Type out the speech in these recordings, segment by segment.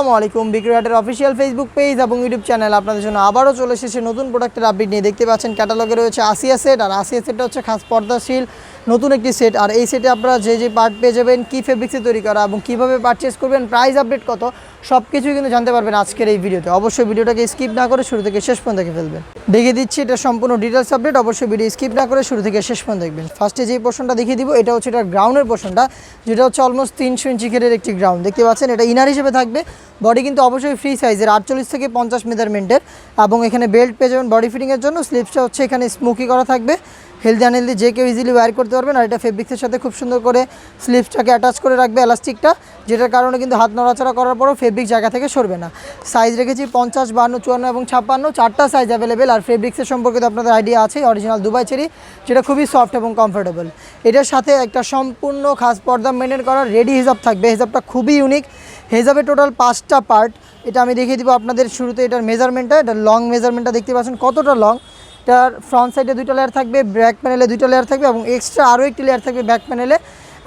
আসসালামু আলাইকুম। বিক্রয়াটের অফিসিয়াল ফেসবুক পেজ এবং ইউটিউব চ্যানেল আপনাদের জন্য আবারও চলে এসেছে নতুন প্রোডাক্টের আপডেট নিয়ে। দেখতে পাচ্ছেন ক্যাটালগে রয়েছে আসিয়া সেট আর আসিয়া সেটটা হচ্ছে খাস পর্দাশীল। নতুন একটি সেট আর এই সেটে আপনারা যে যে পার্ট পেয়ে যাবেন, কী ফেব্রিক্সে তৈরি করা, এবং কীভাবে পারচেস করবেন প্রাইস আপডেট কত সব কিছুই কিন্তু জানতে পারবেন আজকের এই ভিডিওতে অবশ্যই ভিডিওটাকে স্কিপ না করে শুরু থেকে শেষ পর্যন্ত দেখে ফেলবেন। দেখিয়ে দিচ্ছি এটা সম্পূর্ণ ডিটেলস আপডেট অবশ্যই ভিডিও স্কিপ না করে শুরু থেকে শেষ পর্যন্ত দেখবেন। ফার্স্টে যে পোর্শনটা দেখিয়ে দিব, এটা হচ্ছে এটা গ্রাউন্ডের পোর্শনটা যেটা হচ্ছে অলমোস্ট তিনশো ইঞ্চি ঘেরের একটি গ্রাউন্ড দেখতে পাচ্ছেন, এটা ইনার হিসেবে থাকবে। বডি কিন্তু অবশ্যই ফ্রি সাইজের আটচল্লিশ থেকে পঞ্চাশ মেজারমেন্টের এবং এখানে বেল্ট পেয়ে যাবেন বডি ফিটিংয়ের জন্য। স্লিপসটা হচ্ছে এখানে স্মোকি করা থাকবে। হেলদি আনহেলদি যে কেউ ইজিলি ওয়্যার করতে পারবেন আর এটা ফেব্রিক্সের সাথে খুব সুন্দর করে স্লিপসটাকে অ্যাটাচ করে রাখবে এলাস্টিকটা যেটার কারণে কিন্তু হাত নড়াচড়া করার পরও ফেব্রিক জায়গা থেকে সরবে না। সাইজ রেখেছি পঞ্চাশ, বান্ন, চুয়ান্ন এবং ছাপ্পান্ন। চারটা সাইজ অ্যাভেলেবেল আর ফেব্রিক্সের সম্পর্কে তো আপনাদের আইডিয়া আছে অরিজিনাল দুবাই চেরি যেটা খুবই সফট এবং কমফোর্টেবল এটার সাথে একটা সম্পূর্ণ খাস পর্দা মেনটেন করার রেডি হিসাব থাকবে। হিসাবটা খুবই ইউনিক হিসাবে টোটাল পাঁচটা পার্ট এটা আমি দেখিয়ে দিব আপনাদের শুরুতে এটার মেজারমেন্টটা এটা লং মেজারমেন্টটা দেখতে পাচ্ছেন কতটা লং এটার ফ্রন্ট সাইডে দুইটা লেয়ার থাকবে ব্যাক প্যানেলে দুইটা লেয়ার থাকবে এবং এক্সট্রা আরও একটি লেয়ার থাকবে ব্যাক প্যানেলে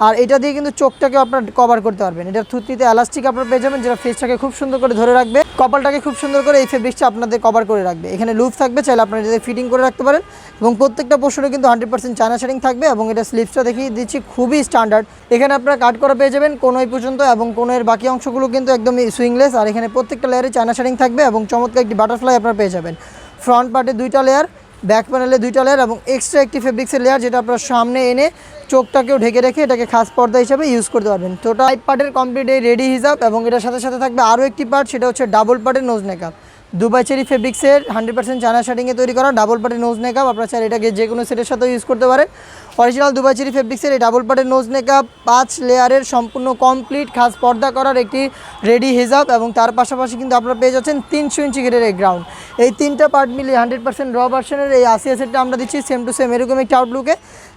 আর এটা দিয়ে কিন্তু চোখটাকে আপনার কভার করতে পারবেন। এটার থুতনিতে এলাস্টিক আপনার পেয়ে যাবেন, যেটা ফেসটাকে খুব সুন্দর করে ধরে রাখবে। কপালটাকে খুব সুন্দর করে এই ফেব্রিক্সটা আপনাদের কভার করে রাখবে। এখানে লুপ থাকবে, চাইলে আপনারা এটাতে ফিটিং করে রাখতে পারেন। এবং প্রত্যেকটা পোর্শনে কিন্তু হান্ড্রেড পার্সেন্ট চায়না শেডিং থাকবে এবং এটা স্লিপসটা দেখিয়ে দিচ্ছি, খুবই স্ট্যান্ডার্ড এখানে আপনারা কাট করা পেয়ে যাবেন কোনো এই পর্যন্ত এবং কোনো এর বাকি অংশগুলো কিন্তু একদমই সুইংলেস আর এখানে প্রত্যেকটা লেয়ারে চায়না শেডিং থাকবে এবং চমৎকার একটি বাটারফ্লাই আপনারা পেয়ে যাবেন। ফ্রন্ট পার্টে দুইটা লেয়ার ব্যাক প্যানেলে দুইটা লেয়ার এবং এক্সট্রা একটি ফেব্রিক্সের লেয়ার যেটা আপনার সামনে এনে চোখটাকেও ঢেকে রেখে এটাকে খাস পর্দা হিসাবে ইউজ করতে পারবেন। তো টাইপ পার্টের কমপ্লিট এই রেডি হিসাব এবং এটার সাথে সাথে থাকবে আরও একটি পার্ট সেটা হচ্ছে ডাবল পার্টের নোজ মেকআপ দুবাই চেরি ফেব্রিক্সের হান্ড্রেড পার্সেন্ট চায়না শার্টিংয়ে তৈরি করা ডাবল পার্টের নোজ মেকআপ আপনার চাইলে এটাকে যে কোনো সেটের সাথেও ইউজ করতে পারেন। অরিজিনাল দুবাই চেরি ফেব্রিক্সের এই ডাবল পার্টের নোজ মেকআপ পাঁচ লেয়ারের সম্পূর্ণ কমপ্লিট খাস পর্দা করার একটি রেডি হিসাব এবং তার পাশাপাশি কিন্তু আপনারা পেয়ে যাচ্ছেন তিনশো ইঞ্চি গেটের এই গ্রাউন্ড এই তিনটা পার্ট মিলিয়ে হান্ড্রেড পার্সেন্ট র ভার্সনের এই আসিয়া সেটটা আমরা দিচ্ছি সেম টু সেম এরকম একটি আউটলুকে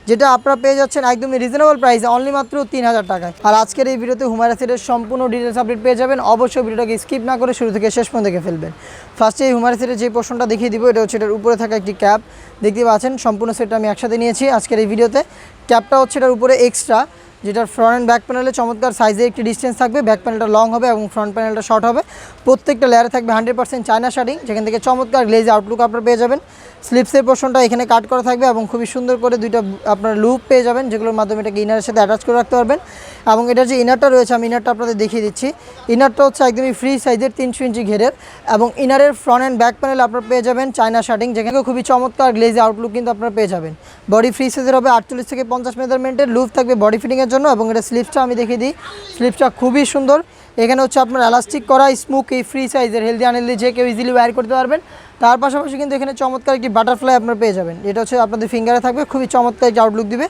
যেটা আপনারা পেয়ে যাচ্ছেন একদমই রিজনেবল প্রাইসে অনলি মাত্র তিন হাজার টাকায়। আর আজকের এই ভিডিওতে হুমায়রা সেটের সম্পূর্ণ ডিটেলস আপডেট পেয়ে যাবেন। অবশ্যই ভিডিওটাকে স্কিপ না করে শুরু থেকে শেষ পর্যন্ত দেখে ফেলবেন। ফার্স্টে এই হুমায়রা সেটের যে পোর্শনটা দেখিয়ে দিব, এটা হচ্ছে এটার উপরে থাকা একটি ক্যাপ দেখতে পাচ্ছেন, সম্পূর্ণ সেটটা আমি একসাথে নিয়েছি। আজকের এই ভিডিওতে। ক্যাপটা হচ্ছে এটার উপরে এক্সট্রা যেটার ফ্রন্ট অ্যান্ড ব্যাক প্যানেলে চমৎকার সাইজে একটি ডিস্টেন্স থাকবে। ব্যাক প্যানেলটা লং হবে এবং ফ্রন্ট প্যানেলটা শর্ট হবে। প্রত্যেকটা লেয়ারে থাকবে হান্ড্রেড পার্সেন্ট চায়না শার্টিং যেখান থেকে চমৎকার গ্লেজ আউটলুক আপনারা পেয়ে যাবেন। স্লিপসের পোর্শনটা এখানে কাট করা থাকবে এবং খুবই সুন্দর করে দুইটা আপনার লুপ পেয়ে যাবেন, যেগুলোর মাধ্যমে এটাকে ইনারের সাথে অ্যাটাচ করে রাখতে পারবেন। এবং এটার যে ইনারটা রয়েছে, আমি ইনারটা আপনাদের দেখিয়ে দিচ্ছি। ইনারটা হচ্ছে একদমই ফ্রি সাইজের তিনশো ইঞ্চি ঘেরের এবং ইনারের ফ্রন্ট অ্যান্ড ব্যাক প্যানেল আপনারা পেয়ে যাবেন চায়না শার্টিং যেখানে খুবই চমৎকার গ্লেজি আউটলুক কিন্তু আপনারা পেয়ে যাবেন। বডি ফ্রি সাইজের হবে আটচল্লিশ থেকে পঞ্চাশ মেজারমেন্টের লুপ থাকবে বডি ফিটিংয়ের জন্য এবং এটা স্লিপসটা আমি দেখিয়ে দিই। স্লিপসটা খুবই সুন্দর। এখানে হচ্ছে আপনার এলাস্টিক করা স্মুক এই ফ্রি সাইজের হেলদি আনহেলদি যে কেউ ইজিলি ওয়্যার করতে পারবেন। তার পাশাপাশি কিন্তু এখানে চমৎকার একটি বাটারফ্লাই আপনার পেয়ে যাবেন। এটা হচ্ছে আপনাদের ফিঙ্গারে থাকবে, খুবই চমৎকার একটি আউটলুক দিবে।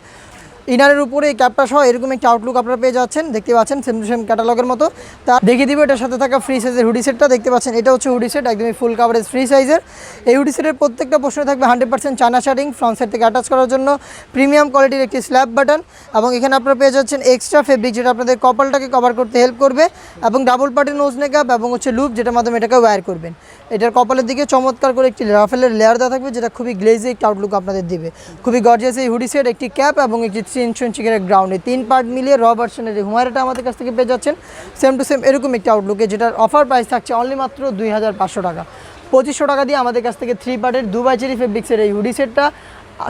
ইনারের উপরে এই ক্যাপটা সহ এরকম একটা আউটলুক আপনারা পেয়ে যাচ্ছেন। দেখতে পাচ্ছেন সেম টু সেম ক্যাটালগের মতো। তা দেখিয়ে দিব, এটার সাথে থাকা ফ্রি সাইজের হুডি সেটটা দেখতে পাচ্ছেন, এটা হচ্ছে হুডি সেট একদমই ফুল কাভারেজ ফ্রি সাইজের এই হুডি সেটের প্রত্যেকটা পোর্শনে থাকবে hundred percent China shirting front side থেকে অ্যাটাচ করার জন্য প্রিমিয়াম কোয়ালিটির একটি স্ল্যাব বাটন এবং এখানে আপনারা পেয়ে যাচ্ছেন এক্সট্রা ফেব্রিক যেটা আপনাদের কপালটাকে কভার করতে হেল্প করবে। এবং ডাবল পার্টি নোজ মেকআপ এবং হচ্ছে লুপ যেটার মাধ্যমে এটাকে ওয়্যার করবেন। এটার কপালের দিকে চমৎকার করে একটি রাফেলের লেয়ার দেওয়া থাকবে, যেটা খুবই গ্লেজি একটি আউটলুক আপনাদের দিবে। খুবই গর্জিয়াস এই হুডি সেট একটি ক্যাপ এবং একটি তিনশো ইঞ্চি গ্রাউন্ডে। তিন পার্ট মিলিয়ে র ভার্সনের যে হুমায়রাটা আমাদের কাছ থেকে পেয়ে যাচ্ছেন, সেম টু সেম এরকম একটি আউটলুকে যেটার অফার প্রাইস থাকছে অনলি মাত্র দুই হাজার পাঁচশো টাকা। পঁচিশশো টাকা দিয়ে আমাদের কাছ থেকে থ্রি পার্টের দুবাই চেরি ফেব্রিক্সের এই হুডি সেটটা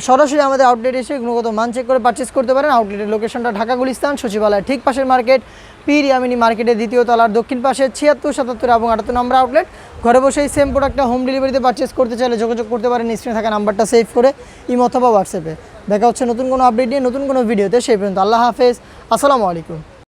সরাসরি আমাদের আউটলেট এসে গুণগত মান চেক করে পারচেস করতে পারেন। আউটলেটের লোকেশনটা ঢাকা গুলিস্তান, সচিবালয় ঠিক পাশের মার্কেট পীর ইয়ামিনী মার্কেটের দ্বিতীয় তলার দক্ষিণ পাশে ছিয়াত্তর, সাতাত্তর এবং আটাত্তর নম্বর আউটলেট ঘরে বসেই সেম প্রোডাক্টটা হোম ডেলিভারিতে পারচেস করতে চাইলে যোগাযোগ করতে পারেন স্ক্রিনে থাকা নাম্বারটা সেভ করে ইম অথবা হোয়াটসঅ্যাপে দেখা হচ্ছে নতুন কোনো আপডেট নিয়ে, নতুন কোনো ভিডিওতে সেই পর্যন্ত আল্লাহ হাফেজ। আসসালামু আলাইকুম।